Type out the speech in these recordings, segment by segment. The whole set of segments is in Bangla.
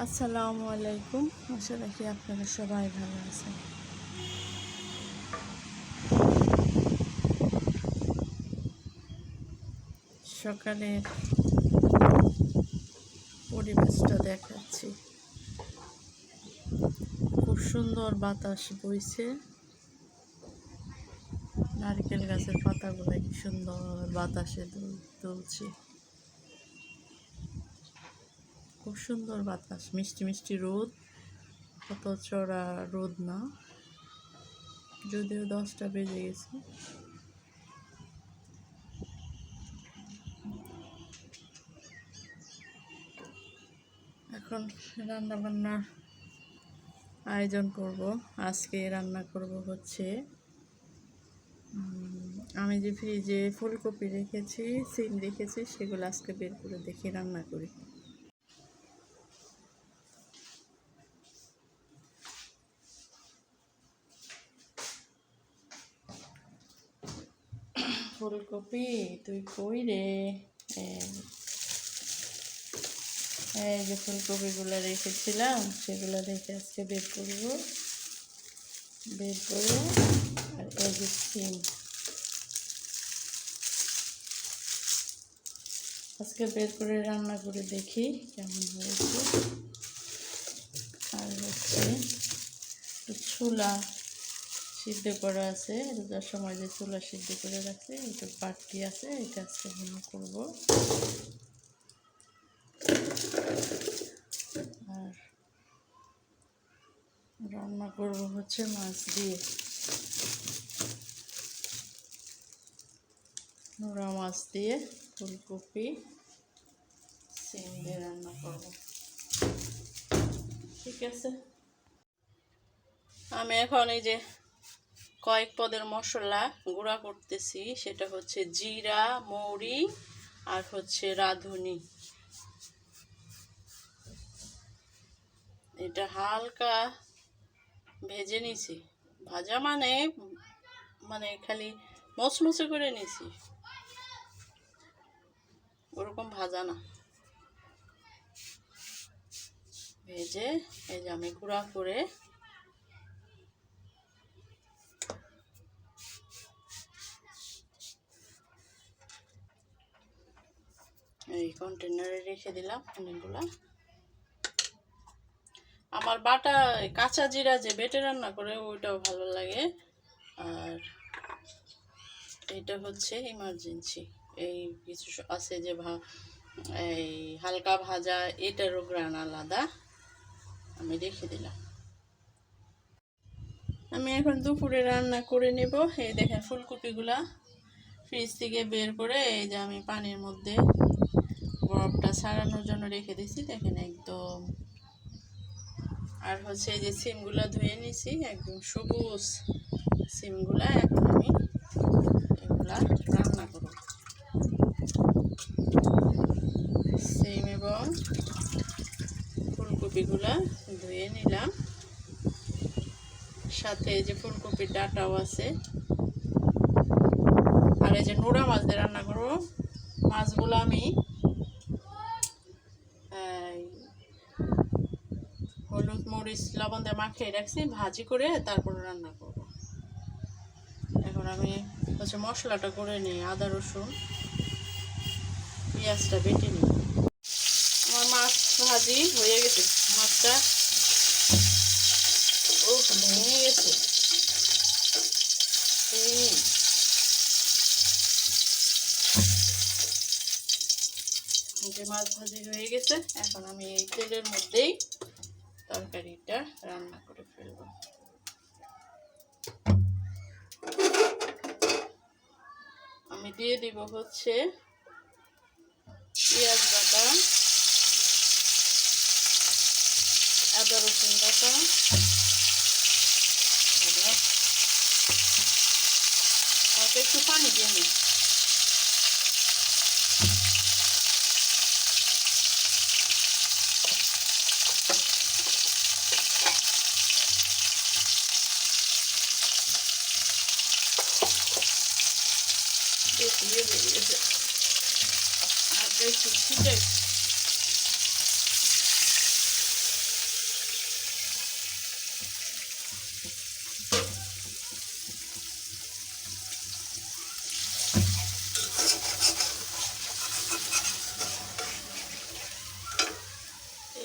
আসসালামু আলাইকুম। আশা রাখি আপনারা সবাই ভালো আছেন। সকালের পরিবেশটা দেখাচ্ছি। খুব সুন্দর বাতাস বইছে। নারকেল গাছের পাতাগুলো কি সুন্দর বাতাসে দুল- দুলছে। খুব সুন্দর বাতাস, মিষ্টি মিষ্টি রোদ কত চড়া রোদ না। যদিও দশটা বেজে গেছে। এখন রান্না বান্নার আয়োজন করব। আজকে রান্না করব হচ্ছে আমি যে ফ্রিজে ফুলকপি রেখেছি, সিম রেখেছি, সেগুলো আজকে বের করে দেখি রান্না করি। ফুলকপি তুই কই রে? এই যে ফুলকপিগুলো রেখেছিলাম, সেগুলো রেখে আজকে বের করব। বের করে আর এই যে সিম। আজকে বের করে রান্না করে দেখি কেমন হয়েছে। আর হচ্ছে ছোলা। সিদ্ধ করা আছে রোজার সময় যে চুলা সিদ্ধ করে রাখছে, এটা বাটি আছে এটা আজকে মনে করব। আর রান্না করব হচ্ছে মাছ দিয়ে। নোড়া মাছ দিয়ে ফুলকপি, সিম দিয়ে রান্না করব। ঠিক আছে? আমি এখন এই যে কয়েক পদের মশলা গুঁড়া করতেছি, সেটা হচ্ছে জিরা, মৌরি আর হচ্ছে রাঁধুনি। এটা হালকা ভেজে নিছি। ভাজা মানে মানে খালি মচমচে করে নিছি। ওরকম ভাজা না। ভেজে এই যে আমি গুঁড়া করে এই কন্টেনারে রেখে দিলাম অনেকগুলা। আমার বাটা কাঁচা জিরা যে বেটে রান্না করে, ওইটাও ভালো লাগে। আর এটা হচ্ছে ইমার্জেন্সি এই কিছু আছে যে ভা এই হালকা ভাজা, এটারও গ্রান আলাদা। আমি রেখে দিলাম। আমি এখন দুপুরে রান্না করে নেব। এই দেখেন ফুলকপিগুলা। ফ্রিজ থেকে বের করে এই যে আমি পানির মধ্যে বরফটা ছাড়ানোর জন্য রেখে দিছি দেখেন একদম। আর হচ্ছে এই যে সিমগুলা ধুয়ে নিছি, একদম সবুজ সিমগুলা এখন আমি এগুলা রান্না করব। সিম এবং ফুলকপিগুলা ধুয়ে নিলাম। সাথে যে ফুলকপির ডাটাও আছে। আর এই যে নোড়া মাছ দিয়ে রান্না করব। মাছগুলো আমি এই, হলুদ মরিচ লবণ দিয়ে মাখিয়ে রাখছি, ভাজি করে তারপর রান্না করব। এখন আমি হচ্ছে মশলাটা করে নিই আদা, রসুন, পেঁয়াজটা বেটে নিই আমার মাছ ভাজি হয়ে গেছে, মাছটা ও ভেঙে গেছে। মাছ ভাজি হয়ে গেছে, এখন আমি এই তেলের মধ্যেই তরকারিটা রান্না করে ফেলব। আমি দিয়ে দিব হচ্ছে পেঁয়াজ বাটা, আদা রসুন বাটা একটু পানি দিয়ে নিই একটু দিয়ে বেরিয়েছে হাতে শুকিয়ে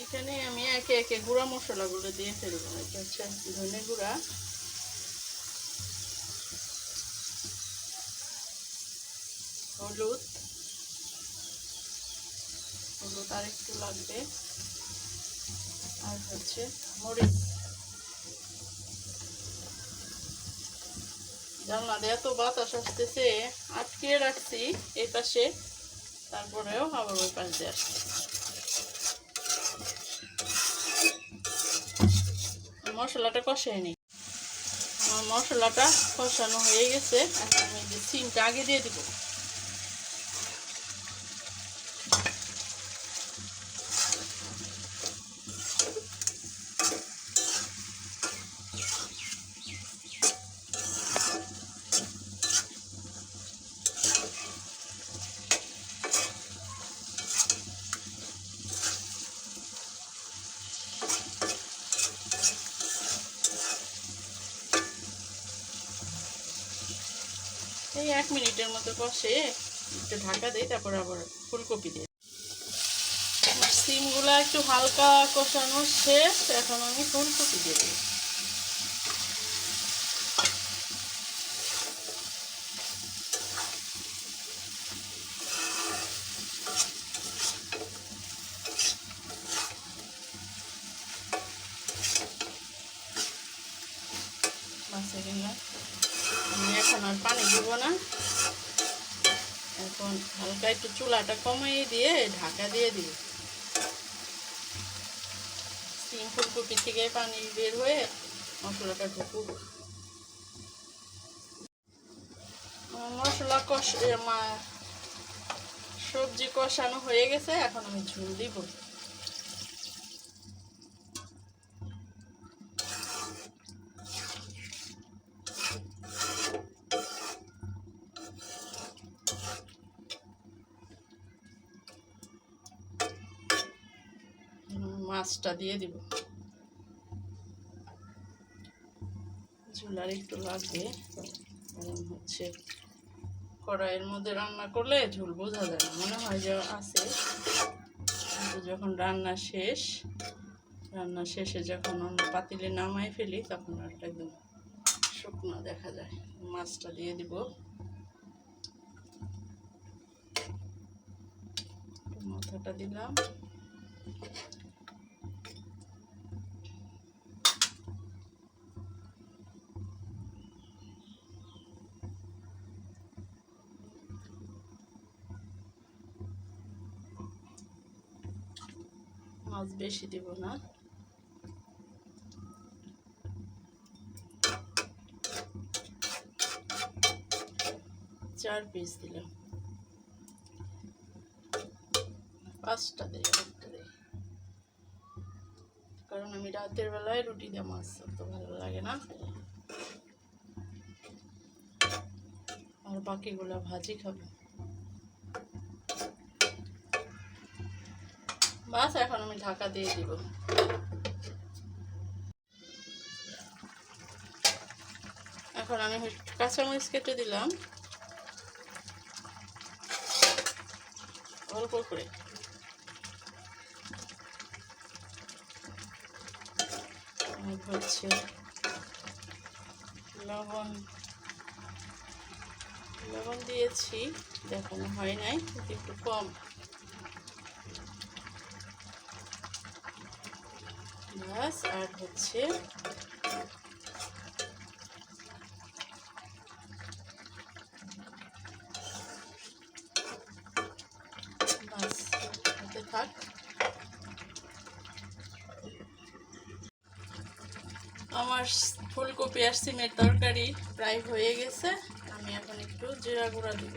এখানে আমি একে একে গুঁড়া মশলাগুলো দিয়ে ফেলব। এটা হচ্ছে ধনে গুঁড়া হলুদ। হলুদ আর একটু লাগবে। আর হচ্ছে মরিচ। জানলা দিয়ে এত বাতাস আসতেছে, আটকে রাখছি এই পাশে, তারপরেও আবার ওই পাশ দিয়ে আসছে। মশলাটা কষাই নি আমার মশলাটা কষানো হয়ে গেছে আমি যে সিমটা আগে দিয়ে দিব। এই এক মিনিটের মতো কষে একটু ঢাকা দিই, তারপর আবার ফুলকপি দিই সিমগুলো একটু হালকা কষানো শেষ, এখন আমি ফুলকপি দিয়ে দিই মাছে কিনা আমি এখন পানি দিব না। এখন হালকা একটু চুলাটা কমিয়ে দিয়ে ঢাকা দিয়ে দিই। সিম ফুলকপি থেকে পানি বের হয়ে মশলাটা ঢুকুক মশলা কষ সবজি কষানো হয়ে গেছে, এখন আমি ঝুল দিব। মাছটা দিয়ে দিব। ঝুলার একটু লাগবে কারণ হচ্ছে কড়াইয়ের মধ্যে রান্না করলে ঝুল বোঝা যায় না। মনে হয় যে আছে যখন রান্না শেষ, রান্না শেষে যখন আমরা পাতিলে নামাই ফেলি, তখন আর একদম শুকনো দেখা যায়। মাছটা দিয়ে দিব। মাথাটা দিলাম মাছ বেশি দিব না। চার পিস দিলাম। পাঁচটা দিই একটা দিই। কারণ আমি রাতের বেলায় রুটি দিয়ে মাছ তো ভালো লাগে না। আর বাকিগুলো ভাজি খাব। বাস এখন আমি ঢাকা দিয়ে দিব। এখন আমি কাঁচামরিচ কেটে দিলাম। অল্প করে। হচ্ছে লবণ। লবণ দিয়েছি। দেখানো হয় নাই একটু কম। ব্যাস আর হচ্ছে থাক। আমার ফুলকপি আর সিমের তরকারি প্রায় হয়ে গেছে। আমি এখন একটু জিরা গুঁড়া দিব।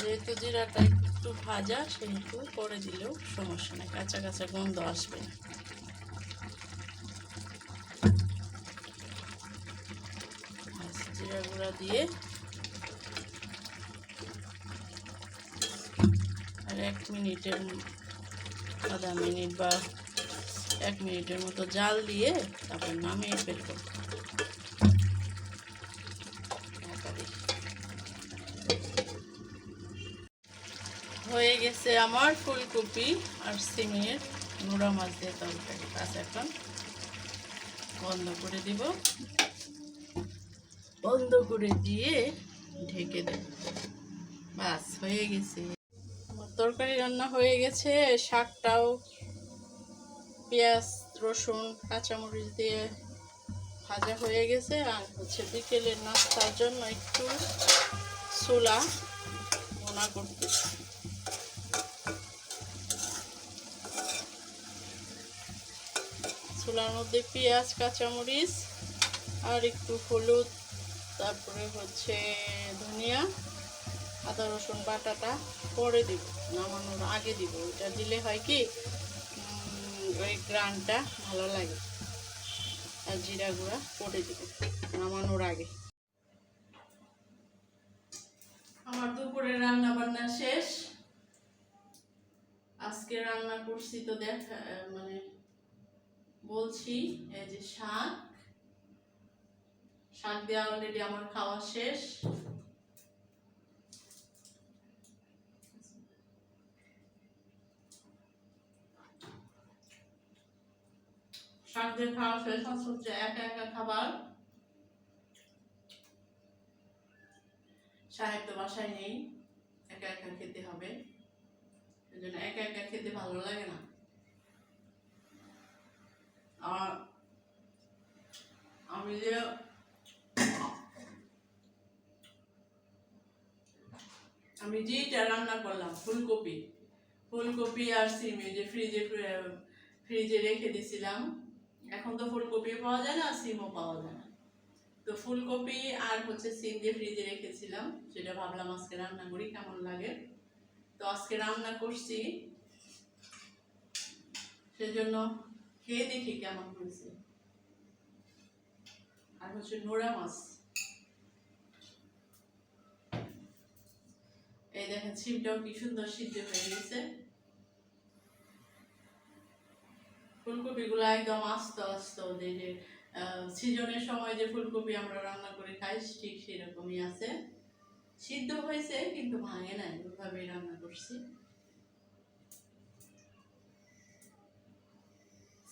যেহেতু জিরাটা একটু ভাজা, সেহেতু করে দিলেও সমস্যা নেই। কাঁচা কাঁচা গন্ধ আসবে না। ব্যাস, জিরা গুঁড়া দিয়ে। আর এক মিনিটের আধা মিনিট বা এক মিনিটের মতো জাল দিয়ে তারপর নামিয়ে ফেলব। হয়ে গেছে আমার ফুলকপি আর সিমের নোড়া মাছ দিয়ে তরকারি। এখন বন্ধ করে দিব। বন্ধ করে দিয়ে ঢেকে দেব। বাস, হয়ে গেছে। আমার তরকারি রান্না হয়ে গেছে। শাকটাও, পেঁয়াজ, রসুন, কাঁচামরিচ দিয়ে ভাজা হয়ে গেছে। আর হচ্ছে বিকেলের নাস্তার জন্য একটু ছোলা ভোনা করতেছি ছোলার মধ্যে পেঁয়াজ, কাঁচামরিচ আর একটু হলুদ তারপরে হচ্ছে ধনিয়া, আদা, রসুন, বাটাটা পরে দিব, নামানোর আগে দিব। ওইটা দিলে হয় কি ওই গ্রানটা ভালো লাগে। আর জিরা গুঁড়া পরে দিব, নামানোর আগে। আমার দুপুরে রান্না বান্না শেষ। আজকে রান্না করছি তো দেখ মানে বলছি, এই যে শাক শাক দেওয়া অলরেডি আমার খাওয়া শেষ। শাক দিয়ে খাওয়া শেষ হচ্ছে একা একা খাবার। সাহেব তো বাসায় নেই, একা একা খেতে হবে। এই জন্য একা একা খেতে ভালো লাগে না। আর আমি যে যেটা রান্না করলাম, ফুলকপি। ফুলকপি আর সিম যে ফ্রিজে ফ্রিজে রেখে দিছিলাম। এখন তো ফুলকপি পাওয়া যায় না, সিমও পাওয়া যায় না। তো ফুলকপি আর হচ্ছে সিম দিয়ে ফ্রিজে রেখেছিলাম, সেটা ভাবলাম আজকে রান্না করি, কেমন লাগে? তো আজকে রান্না করছি। সেজন্য খেয়ে দেখি কেমন হয়েছে। আর হচ্ছে নোড়া মাছ। এই দেখেন সিমটাও কি সুন্দর সিদ্ধ হয়ে গেছে। ফুলকপি গুলো একদম আস্ত আস্ত যে যে সিজনের সময় যে ফুলকপি আমরা রান্না করে খাই, ঠিক সেরকমই আছে। সিদ্ধ হয়েছে, কিন্তু ভাঙে নাই, ওইভাবেই রান্না করছি।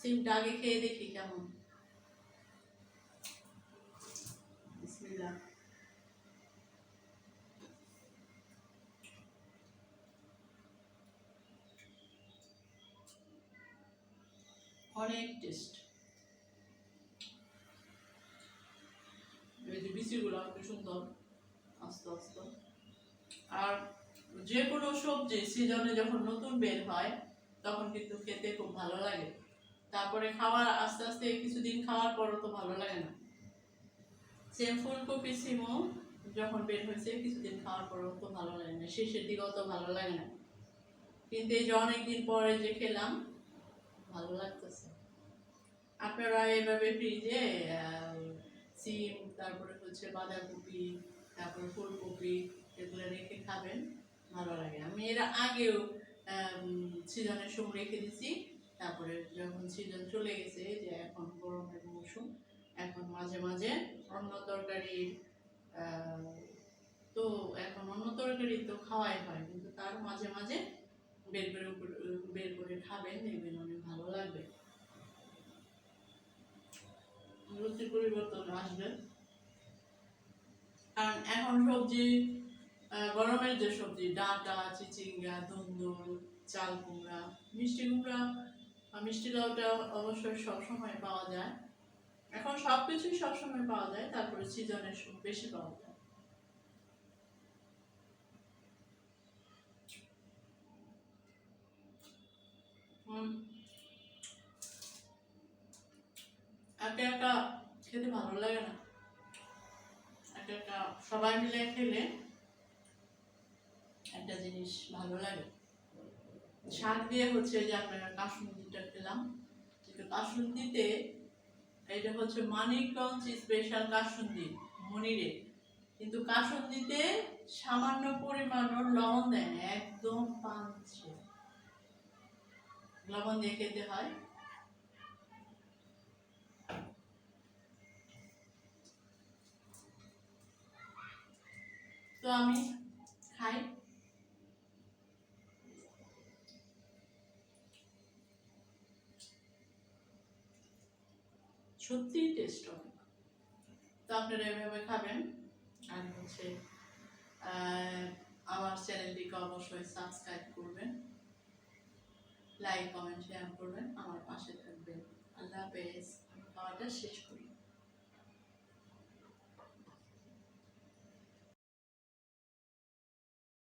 সিমটা আগে খেয়ে দেখি কেমন বিসমিল্লাহ অনেক টেস্ট এই যে বিচিগুলো কি সুন্দর আস্তে আস্তে আর যে কোনো সবজি সিজনে যখন নতুন বের হয়, তখন কিন্তু খেতে খুব ভালো লাগে। তারপরে খাওয়ার, আস্তে আস্তে কিছুদিন খাওয়ার পরও তো ভালো লাগে না। সেম ফুলকপি সিমও যখন বের হয়েছে, কিছুদিন খাওয়ার পরও তো ভালো লাগে না। শেষের দিকেও তো ভালো লাগে না। কিন্তু এই যে অনেকদিন পরে যে খেলাম, ভালো লাগতেছে। আপনারা এভাবে ফ্রিজে সিম, তারপরে হচ্ছে বাঁধাকপি, তারপরে ফুলকপি এগুলো রেখে খাবেন। ভালো লাগে। আমি এর আগেও সিজনের সময় রেখে দিছি। তারপরে যখন সিজন চলে গেছে যে এখন গরমের মৌসুম, এখন মাঝে মাঝে অন্য তরকারি তো এখন অন্য তরকারি তো খাওয়াই হয়, কিন্তু তার মাঝে মাঝে বের করে বের করে খাবেন, দেখবেন অনেক ভালো লাগবে। রুচির পরিবর্তন আসবে। কারণ এখন সবজি গরমের যে সবজি, ডাঁটা, চিচিঙ্গা, ধুন্দুল, চাল কুমড়া, মিষ্টি কুমড়া মিষ্টি লাউটা অবশ্যই সবসময় পাওয়া যায়। এখন সব কিছুই সবসময় পাওয়া যায়, তারপরে সিজনের বেশি পাওয়া যায়। একা খেতে ভালো লাগে না। একা একা সবাই মিলে খেলে একটা জিনিস ভালো লাগে। শাক দিয়ে হচ্ছে যে আপনারা কাসুন্দিটা খেলাম। কিন্তু কাসুন্দিতে এটা হচ্ছে মানিকগঞ্জ স্পেশাল কাসুন্দি মনিরে। কিন্তু কাসুন্দিতে সামান্য পরিমাণ লবণ দেয় না, একদম পাঁচছে লবণ দিয়ে খেতে হয়। তো আমি খাই। সত্যিই টেস্ট হবে। তো আপনারা এভাবে খাবেন। আর হচ্ছে আমার চ্যানেলটিকে অবশ্যই সাবস্ক্রাইব করবেন। লাইক কমেন্ট শেয়ার করবেন। আমার পাশে থাকবেন। আল্লাহ হাফেজ। আমি খাওয়াটা শেষ করি।